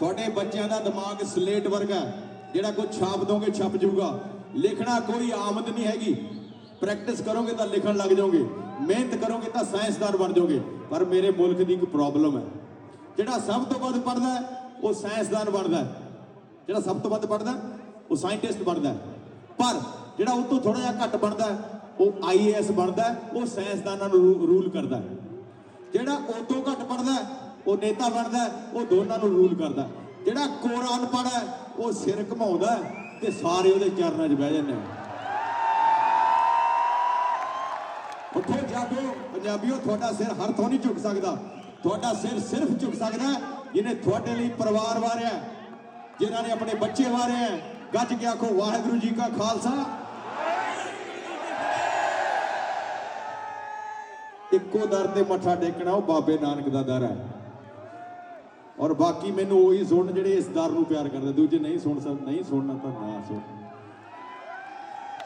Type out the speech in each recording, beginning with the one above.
ਤੁਹਾਡੇ ਬੱਚਿਆਂ ਦਾ ਦਿਮਾਗ ਸਲੇਟ ਵਰਗਾ ਜਿਹੜਾ ਕੋਈ ਛਾਪ ਦੋਗੇ ਛਪ ਜਾਊਗਾ ਲਿਖਣਾ ਕੋਈ ਆਮਦ ਨਹੀਂ ਹੈਗੀ। ਪ੍ਰੈਕਟਿਸ ਕਰੋਗੇ ਤਾਂ ਲਿਖਣ ਲੱਗ ਜਾਓਗੇ। ਮਿਹਨਤ ਕਰੋਗੇ ਤਾਂ ਸਾਇੰਸਦਾਨ ਬਣ ਜਾਓਗੇ। ਪਰ ਮੇਰੇ ਮੁਲਕ ਦੀ ਇੱਕ ਪ੍ਰੋਬਲਮ ਹੈ। ਜਿਹੜਾ ਸਭ ਤੋਂ ਵੱਧ ਪੜਦਾ ਉਹ ਸਾਇੰਸਦਾਨ ਬਣਦਾ ਜਿਹੜਾ ਸਭ ਤੋਂ ਵੱਧ ਪੜਦਾ ਉਹ ਸਾਇੰਟਿਸਟ ਬਣਦਾ ਪਰ ਜਿਹੜਾ ਉਹ ਤੋਂ ਥੋੜਾ ਜਿਹਾ ਘੱਟ ਬਣਦਾ ਹੈ, ਉਹ ਆਈਏਐਸ ਬਣਦਾ ਉਹ ਸਾਇੰਸਦਾਨਾਂ ਨੂੰ ਰੂ- ਰੂਲ ਕਰਦਾ ਜਿਹੜਾ ਉਹ ਤੋਂ ਘੱਟ ਪੜਦਾ ਉਹ ਨੇਤਾ ਬਣਦਾ ਉਹ ਦੋਨਾਂ ਨੂੰ ਰੂਲ ਕਰਦਾ ਜਿਹੜਾ ਕੋਰਾ ਅਨਪੜ੍ਹ ਹੈ ਉਹ ਸਿਰ ਘਮਾਉਂਦਾ ਤੇ ਸਾਰੇ ਉਹਦੇ ਚਰਨਾਂ 'ਚ ਬਹਿ ਜਾਂਦੇ ਉੱਥੇ ਉੱਠੋ ਜਾਗੋ ਪੰਜਾਬੀਓ ਤੁਹਾਡਾ ਸਿਰ ਹਰ ਥੋਂ ਨਹੀਂ ਝੁਕ ਸਕਦਾ। ਤੁਹਾਡਾ ਸਿਰ ਸਿਰਫ ਝੁਕ ਸਕਦਾ ਜਿਹਨੇ ਤੁਹਾਡੇ ਲਈ ਪਰਿਵਾਰ ਵਾਰਿਆ ਹੈ, ਜਿਨ੍ਹਾਂ ਨੇ ਆਪਣੇ ਬੱਚੇ ਵਾਰਿਆ ਗੱਜ ਕੇ ਆਖੋ ਵਾਹਿਗੁਰੂ ਜੀ ਕਾ ਖਾਲਸਾ। ਇੱਕੋ ਦਰ ਤੇ ਮੱਥਾ ਟੇਕਣਾ ਉਹ ਬਾਬੇ ਨਾਨਕ ਦਾ ਦਰ ਹੈ। ਔਰ ਬਾਕੀ ਮੈਨੂੰ ਉਹੀ ਸੁਣਨ ਜਿਹੜੇ ਇਸ ਦਰ ਨੂੰ ਪਿਆਰ ਕਰਦੇ, ਦੂਜੇ ਨਹੀਂ ਸੁਣ ਸਕ, ਨਹੀਂ ਸੁਣਨਾ ਤਾਂ ਨਾ ਸੁਣ।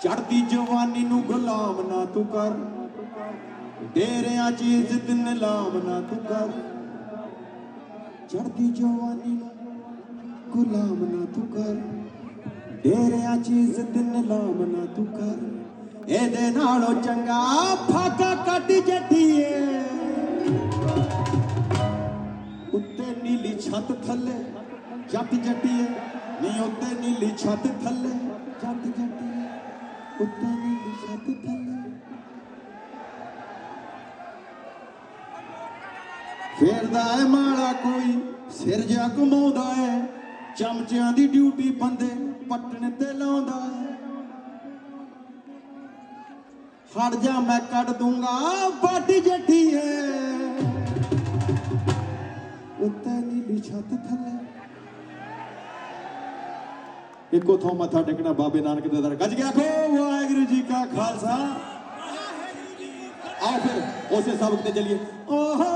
ਚੜਦੀ ਜਵਾਨੀ ਨੂੰ ਗੁਲਾਮ ਨਾ ਤੂੰ ਕਰ। ਡੇਰਿਆਂ ਚ ਇੱਜ਼ਤ ਨਿਲਾਮ ਨਾ ਤੂੰ ਕਰ। ਚੜਦੀ ਜਵਾਨੀ ਨੂੰ ਗੁਲਾਮ ਨਾ ਤੂੰ ਕਰ। ਡੇਰਿਆਂ ਚ ਇੱਜ਼ਤ ਨਿਲਾਮ ਨਾ ਤੂੰ ਕਰ। ਇਹਦੇ ਨਾਲੋਂ ਚੰਗਾ ਫਾਕਾ ਕੱਟ ਜੱਟੀਏ ਛੱਤ ਥੱਲੇ, ਜੱਟ ਜੱਟੀਏ ਨਹੀਂ ਉੱਤੇ ਨੀਲੀ ਛੱਤ ਥੱਲੇ। ਜੱਟ ਜੱਟੀਏ, ਉੱਤੇ ਨੀਲੀ ਛੱਤ ਥੱਲੇ। ਫੇਰਦਾ ਏ ਮਾੜਾ ਕੋਈ, ਸਿਰ ਜਾ ਘੁਮਾਉਂਦਾ ਏ। ਚਮਚਿਆਂ ਦੀ ਡਿਊਟੀ ਬੰਦੇ ਪੱਟਣ ਤੇ ਲਾਉਂਦਾ ਏ। ਹਟ ਜਾ ਮੈਂ ਕੱਢ ਦੂੰਗਾ ਵੱਡ ਜੱਟੀਏ। ਉੱਤੇ ਛੱਤ ਥੱਲੇ। ਇੱਕੋ ਥਾਂ ਮੱਥਾ ਟੇਕਣਾ ਬਾਬੇ ਨਾਨਕ ਦੇ ਦਰ ਗੱਜ ਗਿਆ। ਆਖੋ ਵਾਹਿਗੁਰੂ ਜੀ ਕਾ ਖਾਲਸਾ। ਆਓ ਫਿਰ ਉਸੇ ਸਬਕ ਤੇ ਚੱਲੀਏ। ਓਹੋ